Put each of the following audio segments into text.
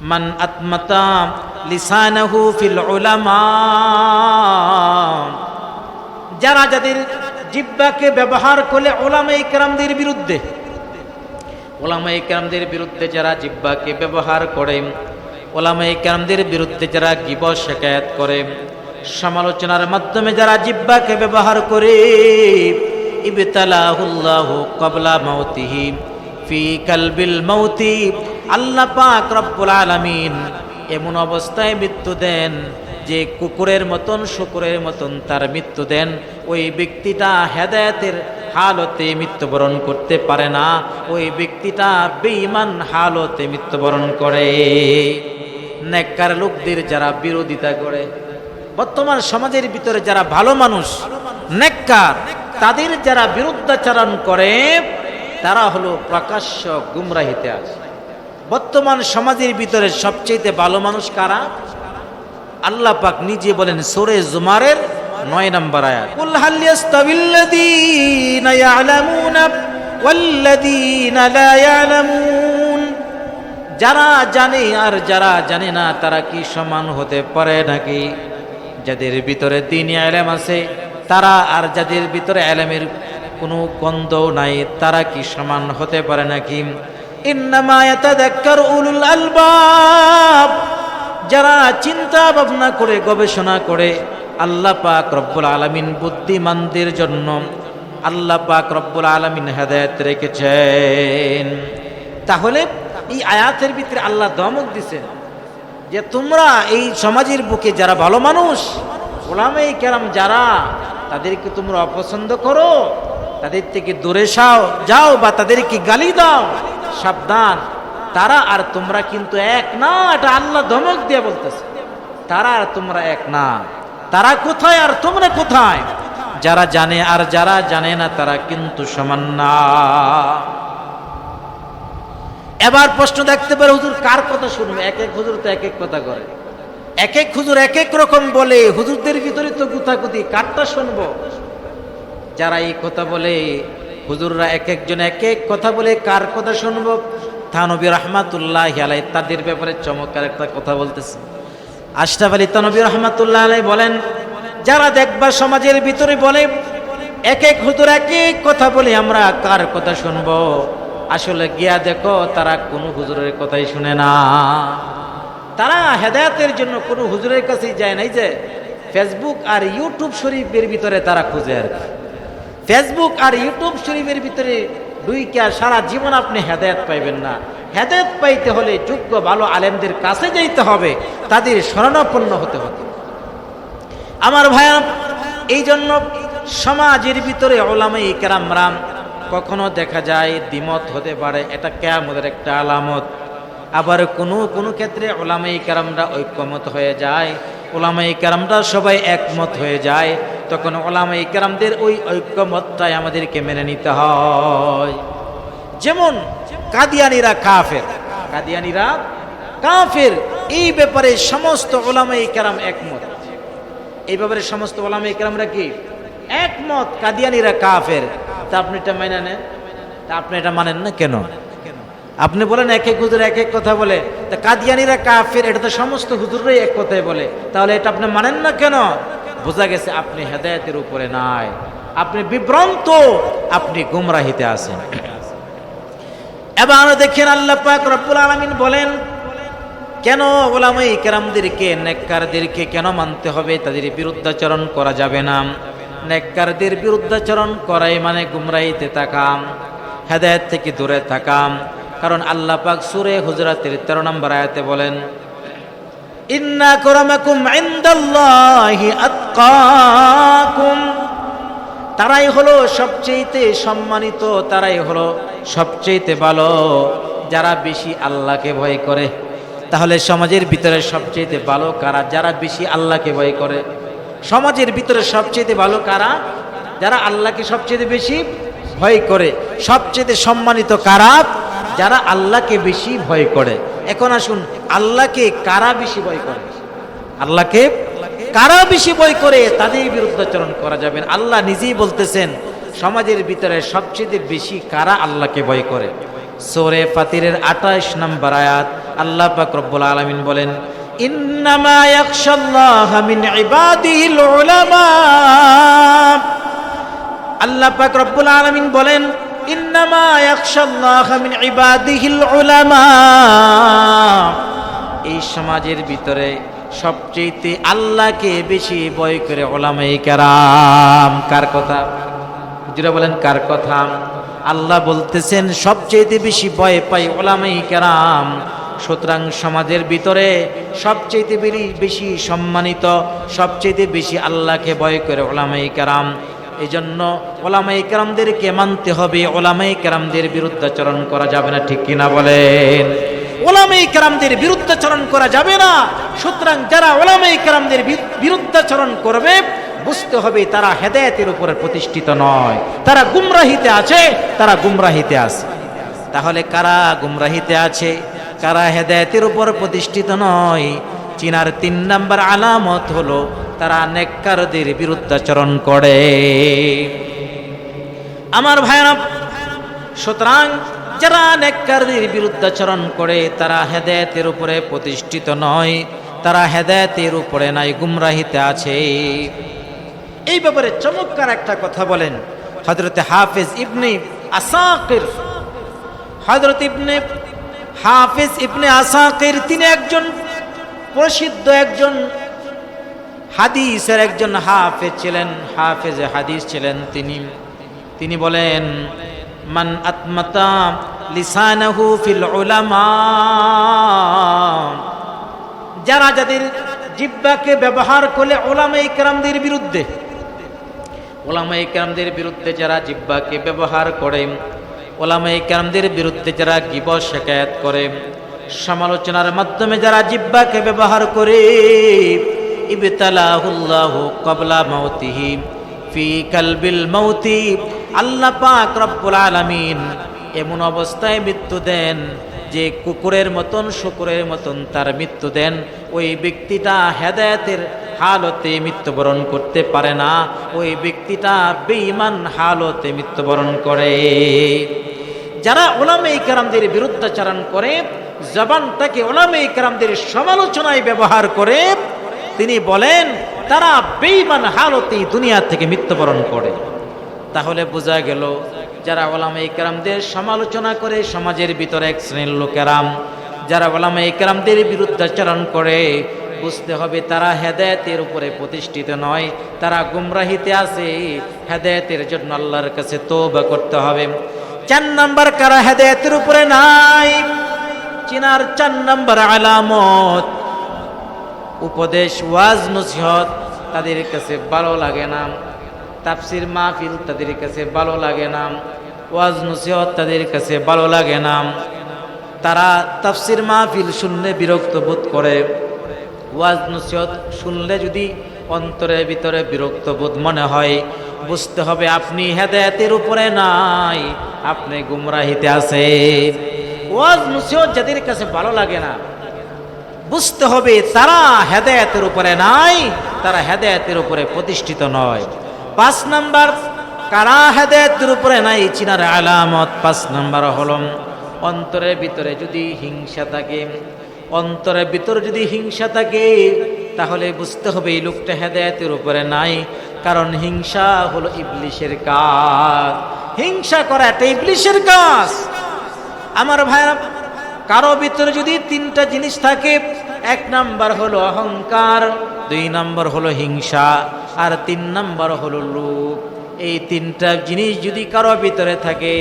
মান আত্মাতা লিসানাহু ফিল উলামা। যারা যাদের জিব্বাকে ব্যবহার করলে ওলামা ইকরামদের বিরুদ্ধে ওলামা ইকরামদের বিরুদ্ধে যারা জিব্বাকে ব্যবহার করে ওলামা ইকরামদের বিরুদ্ধে যারা গিব শেখায়াত করে, সমালোচনার মাধ্যমে যারা জিব্বাকে ব্যবহার করে, ইবতালাহুল্লাহু ক্বাবলা মাউতিহি ফি কালবিল মাউতি আল্লাহ পাক রব্বুল আলামিন এমন অবস্থায় মৃত্যু দেন যে কুকুরের মতন, শুকুরের মতন তার মৃত্যু দেন। ওই ব্যক্তিটা হেদায়েতের হালতে মৃত্যুবরণ করতে পারে না। ওই ব্যক্তিটা বেঈমান হালতে মৃত্যুবরণ করে। নেককার লোকদের যারা বিরোধিতা করে, বর্তমান সমাজের ভিতরে যারা ভালো মানুষ, নেককার, তাদের যারা বিরুদ্ধাচরণ করে, তারা হলো প্রকাশ্য গুমরাহিতে আছে। বর্তমান সমাজের ভিতরে সবচেয়ে ভালো মানুষ কারা? আল্লাহ পাক নিজে বলেন সোরে জুমারের নয় নম্বর যারা জানে আর যারা জানে না, তারা কি সমান হতে পারে নাকি? যাদের ভিতরে দিনই আলেম আছে, তারা আর যাদের ভিতরে আলেমের কোনো গন্ধ নাই, তারা কি সমান হতে পারে নাকি? যারা চিন্তা ভাবনা করে, গবেষণা করে, আল্লাহ পাক রব্বুল আলামিন বুদ্ধিমানদের জন্য আল্লাহ পাক রব্বুল আলামিন হেদায়েত রেখেছেন। তাহলে এই আয়াতের ভিতরে আল্লাহ দমক দিছেন যে তোমরা এই সমাজের বুকে যারা ভালো মানুষ ওলামে কেরাম যারা, তাদেরকে তোমরা অপছন্দ করো, তাদের থেকে দূরে সাও, যাও বা তাদেরকে গালি দাও। সাবধান। তারা আর তোমরা কিন্তু এক না, এটা আল্লাহ ধমক দিয়ে বলতেছে। তারা আর তোমরা এক না। তারা কোথায় আর তোমরা কোথায়? যারা জানে আর যারা জানে না, তারা কিন্তু সমান না। এবার প্রশ্ন দেখতে পারে, হুজুর কার কথা শুনবে? এক এক হুজুর তো এক এক কথা করে। এক এক হুজুর এক এক রকম বলে, হুজুরদের ভিতরে তো গুতাগুতি। কারটা শুনব? যারা এই কথা বলে হুজুররা এক একজন এক এক কথা বলে কার কথা শুনব? থানবী রহমাতুল্লাহ আলাই তাদের ব্যাপারে চমৎকার একটা কথা বলতেছে। আশরাফ আলী তানবী রহমাতুল্লাহ আলাই বলেন, যারা দেখবা সমাজের ভিতরে বলে, এক এক হুজুর এক এক কথা বলে আমরা কার কথা শুনব? আসলে গিয়া দেখো, তারা কোনো হুজুরের কথাই শুনে না। তারা হেদায়াতের জন্য কোনো হুজুরের কাছেই যায় নাই যে, ফেসবুক আর ইউটিউব শরীফের ভিতরে তারা খুঁজে আর কি। ফেসবুক আর ইউটিউব শরীফের ভিতরে ডুইকা সারা জীবন আপনি হেদায়ত পাইবেন না। হেদায়ত পাইতে হলে যোগ্য ভালো আলেমদের কাছে যাইতে হবে, তাদের শরণাপন্ন হতে হবে। আমার ভাইয়া এই জন্য সমাজের ভিতরে ওলামাই কেরাম রাম কখনো দেখা যায় দ্বিমত হতে পারে, এটা কেয়ামতের একটা আলামত। আবার কোনো কোনো ক্ষেত্রে ওলামাই কেরামরা ঐক্যমত হয়ে যায় ওলামাই কেরামরা সবাই একমত হয়ে যায়। তখন ওলামাই কেরামদের ওই ঐক্যমতটাই আমাদেরকে মেনে নিতে হয়। যেমন কাদিয়ানিরা কাফের। কাদিয়ানিরা কাফের। এই ব্যাপারে সমস্ত ওলামাই কেরাম একমত। এই ব্যাপারে সমস্ত ওলামাই কেরামরা কি? একমত। কাদিয়ানিরা কাফের। তা আপনি এটা মেনে নেন? তা আপনি এটা মানেন না কেন? আপনি বলেন এক এক হুজুর এক এক কথা বলে। তা কাদিয়ানিরা কাফের, এটা তো সমস্ত হুজুররাই এক কথাই বলে। তাহলে এটা আপনি মানেন না কেন? বোঝা গেছে আপনি হেদায়তের উপরে নাই। আপনি বিভ্রান্ত, আপনি গুমরাহিতে আছেন। এবার দেখেন আল্লাহ পাক রব্বুল আলামিন বলেন, কেন ওলামাই কেরামদেরকে, নেককারদেরকে কেন মানতে হবে? তাদের বিরুদ্ধাচরণ করা যাবে না। নেককারদের বিরুদ্ধাচরণ করাই মানে গুমরাহিতে থাকাম হেদায়ত থেকে দূরে থাকাম কারণ আল্লাহ পাক সুরে হুজরাতের তেরো নম্বর আয়াতে বলেন, ইন্না করমাকুম ইনদাল্লাহি আতকাকুম তারাই হলো সবচেয়েতে সম্মানিত, তারাই হলো সবচেয়েতে ভালো। যারা বেশি আল্লাহকে ভয় করে, তাহলে সমাজের ভিতরে সবচেয়েতে ভালো কারা? যারা বেশি আল্লাহকে ভয় করে, সমাজের ভিতরে সবচেয়ে ভালো কারা? যারা আল্লাহকে সবচেয়ে বেশি ভয় করে সবচেয়ে সম্মানিত কারা? যারা আল্লাহকে বেশি ভয় করে। এখন আসুন, আল্লাহকে কারা বেশি ভয় করে? আল্লাহকে কারা বেশি ভয় করে, তাদের বিরুদ্ধাচরণ করা যাবে আল্লাহ নিজেই বলতেছেন, সমাজের ভিতরে সবচেয়ে বেশি কারা আল্লাহকে ভয় করে? সোরে ফাতিরের আঠাশ নম্বর আয়াত, আল্লাহ পাক রব্বুল আলামিন বলেন, ইন্নামা ইয়াখশাল্লাহ মিন ইবাদিহিল উলামা। আল্লাহ পাক রব্বুল আলামিন বলেন, ইন্নামা ইয়াখশাল্লাহ মিন ইবাদিহিল উলামা। এই সমাজের ভিতরে সবচেয়ে আল্লাহকে বেশি ভয় করে ওলামাই কারাম। কার কথা? হুজুরা বলেন, কার কথা? আল্লাহ বলতেছেন সবচেয়ে বেশি ভয় পাই ওলামাই কারাম। সুতরাং সমাজের ভিতরে সবচেয়ে বেশি সম্মানিত সবচেয়ে বেশি আল্লাহকে ভয় করে ওলামাই কারাম। এই জন্য ওলামাই কেরামদেরকে মানতে হবে ওলামাই কেরামদের বিরুদ্ধাচরণ করা যাবে না, ঠিক কিনা বলেন? ওলামাই কেরামদের বিরুদ্ধাচরণ করা যাবে না। সুতরাং যারা ওলামাই কেরামদের বিরুদ্ধাচরণ করবে, বুঝতে হবে তারা হেদায়তের উপরে প্রতিষ্ঠিত নয়। তারা গুমরাহিতে আছে, তারা গুমরাহিতে আছে। তাহলে কারা গুমরাহিতে আছে? কারা হেদায়তের উপর প্রতিষ্ঠিত নয়? চীনার তিন নাম্বার আলামত হলো, তারা নেককারদের বিরুদ্ধাচরণ করে। আমার ভাইরা সুতরাং যারা নেককারদের বিরুদ্ধাচরণ করে, তারা হেদায়তের উপরে প্রতিষ্ঠিত নয়, তারা হেদায়তের উপরে নাই, গুমরাহিতে আছে। এই ব্যাপারে চমৎকার একটা কথা বলেন হজরতে হাফিজ ইবনে আসাকির। হজরত ইবনে হাফিজ ইবনে আসাকির তিনি একজন প্রসিদ্ধ একজন হাদিসের একজন হাফেজ ছিলেন, হাফেজ হাদিস ছিলেন তিনি। তিনি বলেন মান আত্মাতা লিসানাহু ফিল উলামা। যারা যাদের জিব্বাকে ব্যবহার করলে ওলামাই কেরামদের বিরুদ্ধে ওলামাই কেরামদের বিরুদ্ধে যারা জিব্বাকে ব্যবহার করে ওলামাই কেরামদের বিরুদ্ধে যারা গিব শেখায়াত করে, সমালোচনার মাধ্যমে যারা জিব্বাকে ব্যবহার করে, ইবতালাহুল্লাহ কবলা মাউতিহি ফি কালবিল মাউতি আল্লাহ পাক রব্বুল আলামিন এমন অবস্থায় মৃত্যু দেন যে কুকুরের মতন, শুকুরের মতন তার মৃত্যু দেন। ওই ব্যক্তিটা হেদায়তের হালতে মৃত্যুবরণ করতে পারে না। ওই ব্যক্তিটা বেঈমান হালতে মৃত্যুবরণ করে। যারা ওলামে কেরামদের বিরুদ্ধাচারণ করে, জবানটাকে ওলামে কেরামদের সমালোচনায় ব্যবহার করে, তিনি বলেন, তারা বেঈমান হালতে দুনিয়া থেকে মৃত্যুবরণ করে। তাহলে বোঝা গেল যারা ওলামা ইকরামদের সমালোচনা করে সমাজের ভিতরে এক শ্রেণির লোকেরাম যারা ওলামা ইকরামদের বিরুদ্ধাচরণ করে, বুঝতে হবে তারা হেদায়তের উপরে প্রতিষ্ঠিত নয়, তারা গুমরাহিতে আছে, হেদায়তের জন্য আল্লাহর কাছে তোবা করতে হবে। চার নাম্বার কারা হেদায়তের উপরে নাই? চিনার চার নাম্বার আলামত, উপদেশ, ওয়াজ, নসিহত তাদের কাছে ভালো লাগে না। তাফসির মাহফিল তাদের কাছে ভালো লাগে না। ওয়াজ নসিহত তাদের কাছে ভালো লাগে না। তারা তাফসির মাহফিল শুনলে বিরক্ত বোধ করে। ওয়াজ নসিহত শুনলে যদি অন্তরের ভিতরে বিরক্ত বোধ মনে হয়, বুঝতে হবে আপনি হেদায়তের উপরে নাই, আপনি গুমরাহিতে আছে ওয়াজ নসিহত যাদের কাছে ভালো লাগে না, বুঝতে হবে তারা হেদায়তের উপরে নাই, তারা হেদায়তের উপরে প্রতিষ্ঠিত নয়। পাঁচ নাম্বার, কারা হেদায়তের উপরে নাই, চিনার আলামত পাঁচ নাম্বার হল, অন্তরের ভিতরে যদি হিংসা থাকে, অন্তরের ভিতরে যদি হিংসা থাকে, তাহলে বুঝতে হবে এই লোকটা হেদায়তের উপরে নাই, কারণ হিংসা হলো ইবলিশের কাজ। হিংসা করা একটা ইবলিশের কাজ। আমার ভাইরা কারও ভিতরে যদি তিনটা জিনিস থাকে, এক নাম্বার হলো অহংকার দুই নম্বর হলো হিংসা, আর তিন নাম্বার হলো লোক এই তিনটা জিনিস যদি কারও ভিতরে থাকে,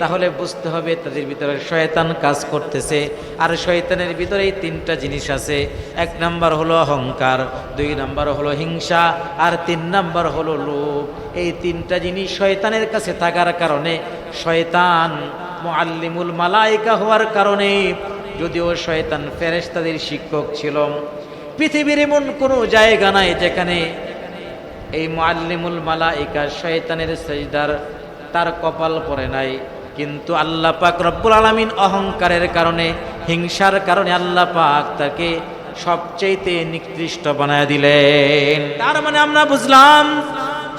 তাহলে বুঝতে হবে তাদের ভিতরে শয়তান কাজ করতেছে। আর শয়তানের ভিতরে এই তিনটা জিনিস আছে। এক নাম্বার হলো অহংকার, দুই নাম্বার হলো হিংসা, আর তিন নাম্বার হলো লোভ এই তিনটা জিনিস শয়তানের কাছে থাকার কারণে শয়তান মুআল্লিমুল মালাইকা হওয়ার কারণে যদিও শয়তান ফেরেশতাদের শিক্ষক ছিল পৃথিবীর এমন কোনো জায়গা নাই যেখানে এই মুআল্লিমুল মালাইকা শয়তানের সেজদার তার কপাল পরে নাই। কিন্তু আল্লাহ পাক রব্বুল আলামিন অহংকারের কারণে, হিংসার কারণে আল্লাহ পাক তাকে সবচেয়েতে নিকৃষ্ট বানায় দিলেন। তার মানে আমরা বুঝলাম,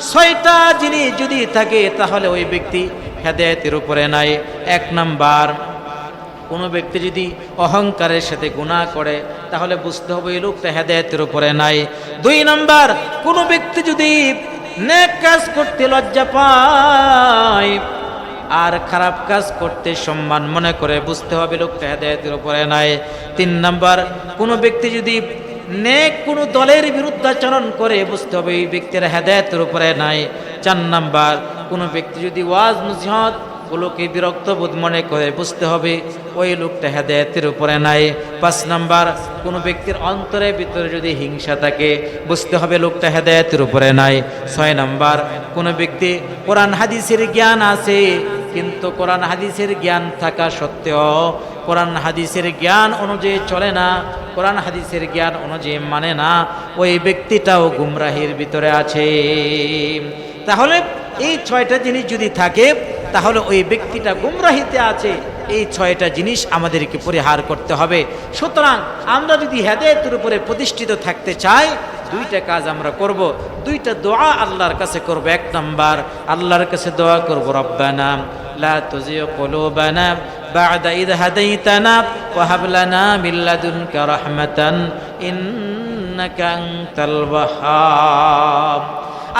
ছয়টা জিনিস যদি থাকে তাহলে ওই ব্যক্তি হেদায়তের উপরে নাই। এক নাম্বার কোনো ব্যক্তি যদি অহংকারের সাথে গুণা করে, তাহলে বুঝতে হবে এই লোকটা হেদায়তের উপরে নাই। দুই নাম্বার, কোনো ব্যক্তি যদি নেক কাজ করতে লজ্জা পায় আর খারাপ কাজ করতে সম্মান মনে করে, বুঝতে হবে লোকটা হেদায়তের উপরে নাই। তিন নাম্বার, কোনো ব্যক্তি যদি নেক কোনো দলের বিরুদ্ধাচরণ করে, বুঝতে হবে এই ব্যক্তির হেদায়তের উপরে নাই। চার নাম্বার, কোনো ব্যক্তি যদি ওয়াজ নসিহত গুলোকে বিরক্ত বোধ মনে করে বুঝতে হবে, ওই লোকটা হেদায়তের উপরে নাই। পাঁচ নাম্বার, কোনো ব্যক্তির অন্তরের ভিতরে যদি হিংসা থাকে, বুঝতে হবে লোকটা হেদায়তের উপরে নাই। ছয় নাম্বার, কোনো ব্যক্তি কোরআন হাদিসের জ্ঞান আছে, কিন্তু কোরআন হাদিসের জ্ঞান থাকা সত্ত্বেও, কোরআন হাদিসের জ্ঞান অনুযায়ী চলে না, কোরআন হাদিসের জ্ঞান অনুযায়ী মানে না, ওই ব্যক্তিটাও গুমরাহির ভিতরে আছে। তাহলে এই ছয়টা জিনিস যদি থাকে তাহলে ওই ব্যক্তিটা গুমরাহিতে আছে এই ছয়টা জিনিস আমাদেরকে পরিহার করতে হবে সুতরাং আমরা যদি হেদায়তের উপরে প্রতিষ্ঠিত থাকতে চাই দুইটা কাজ আমরা করব দুইটা দোয়া আল্লাহর কাছে করব এক নাম্বার আল্লাহর কাছে দোয়া করব রব্বানা লা তুজিগ কুলুবানা بعد إذ هديتنا وهب لنا من لدنك رحمة إنك أنت الوهاب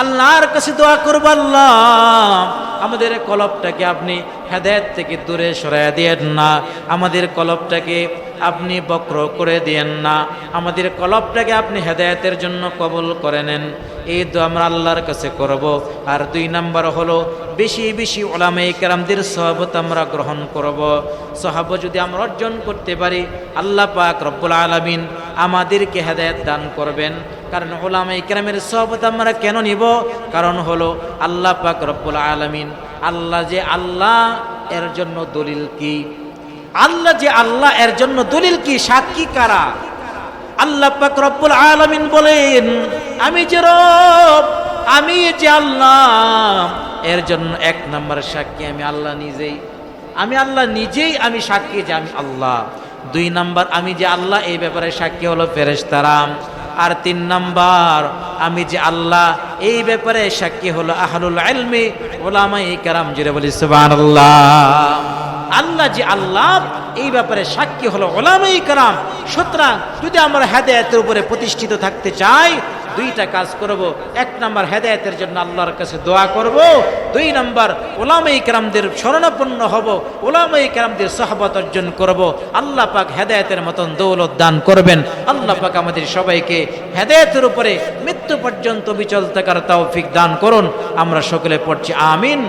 আল্লাহর কাছে দোয়া করব, আল্লাহ। আমাদের কলবটাকে আপনি হেদায়ত থেকে দূরে সরাইয়া দিয়েন না। আমাদের কলবটাকে আপনি বক্র করে দিয়েন না। আমাদের কলবটাকে আপনি হেদায়তের জন্য কবল করে নেন। এই তো আমরা আল্লাহর কাছে করব। আর দুই নাম্বার হলো, বেশি বেশি ওলামে কেরামদের সহবত আমরা গ্রহণ করব। সহাব যদি আমরা অর্জন করতে পারি, আল্লাহ পাক রব্বুল আলমিন আমাদেরকে হেদায়ত দান করবেন। কারণ ওলামে কেরামের সহবত আমরা কেন নিব? কারণ হলো, আল্লাহ পাক রব্বুল আলমিন আল্লাহ যে আল্লাহ এর জন্য দলিল কি? আল্লাহ যে আল্লাহ এর জন্য দলিল কি? সাক্ষী কারা? আল্লাহ পাক রব্বুল আলামিন বলেন, আমি যে রব, আমি যে আল্লাহ, এর জন্য এক নম্বর সাক্ষী আমি আল্লাহ নিজেই। আমি আল্লাহ নিজেই আমি সাক্ষী যে আমি আল্লাহ। দুই নাম্বার, আমি যে আল্লাহ, এই ব্যাপারে সাক্ষী হলো ফেরেশতারাম আর তিন নাম্বার, আমি যে আল্লাহ, এই ব্যাপারে সাক্ষী হলো আহলুল ইলমি ওলামাই কারাম জুড়ে বলি, সুবহানাল্লাহ। আল্লাহ যে আল্লাহ, এই ব্যাপারে সাক্ষী হলো ওলামাই কারাম সুতরাং যদি আমরা হেদায়তের উপরে প্রতিষ্ঠিত থাকতে চাই, দুইটা কাজ করব। এক নাম্বার হেদায়তের জন্য আল্লাহর কাছে দোয়া করব। দুই নাম্বার ওলামাই কারামদের শরণাপন্ন হব ওলামাই কারামদের সহবত অর্জন করব। আল্লাহ পাক হেদায়তের মতন দৌলত দান করবেন। আল্লাহ পাক আমাদের সবাইকে হেদায়তের উপরে মৃত্যু পর্যন্ত বিচল থাকার তৌফিক দান করুন। আমরা সকলে পড়ছি, আমিন।